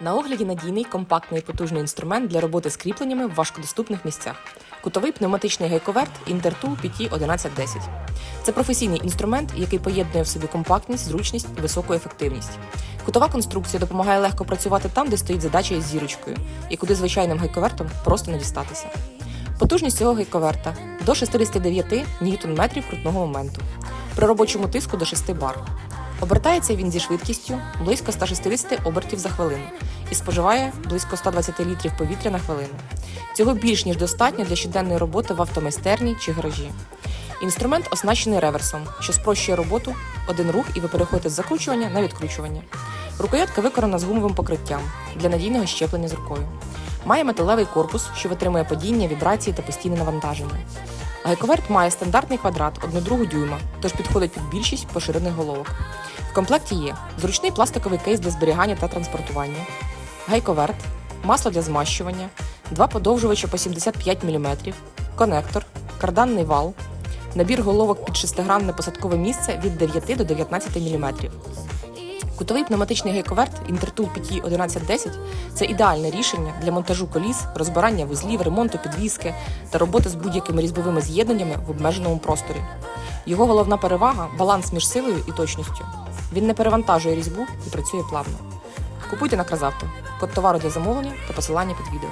На огляді надійний, компактний потужний інструмент для роботи з кріпленнями в важкодоступних місцях. Кутовий пневматичний гайковерт Intertool PT 1110. Це професійний інструмент, який поєднує в собі компактність, зручність і високу ефективність. Кутова конструкція допомагає легко працювати там, де стоїть задача із зірочкою, і куди звичайним гайковертом просто не дістатися. Потужність цього гайковерта до 69 ньютон-метрів крутного моменту. При робочому тиску до 6 бар. Обертається він зі швидкістю близько 160 обертів за хвилину і споживає близько 120 літрів повітря на хвилину. Цього більш ніж достатньо для щоденної роботи в автомайстерні чи гаражі. Інструмент оснащений реверсом, що спрощує роботу, один рух і ви переходите з закручування на відкручування. Рукоятка виконана з гумовим покриттям для надійного щеплення з рукою. Має металевий корпус, що витримує падіння, вібрації та постійне навантаження. Гайковерт має стандартний квадрат 1,2 дюйма, тож підходить під більшість поширених головок. В комплекті є зручний пластиковий кейс для зберігання та транспортування, гайковерт, масло для змащування, два подовжувача по 75 мм, конектор, карданний вал, набір головок під шестигранне посадкове місце від 9 до 19 мм. Кутовий пневматичний гайковерт Intertool PT 1110 це ідеальне рішення для монтажу коліс, розбирання вузлів, ремонту підвіски та роботи з будь-якими різьбовими з'єднаннями в обмеженому просторі. Його головна перевага баланс між силою і точністю. Він не перевантажує різьбу і працює плавно. Купуйте на Кразавто. Код товару для замовлення та посилання під відео.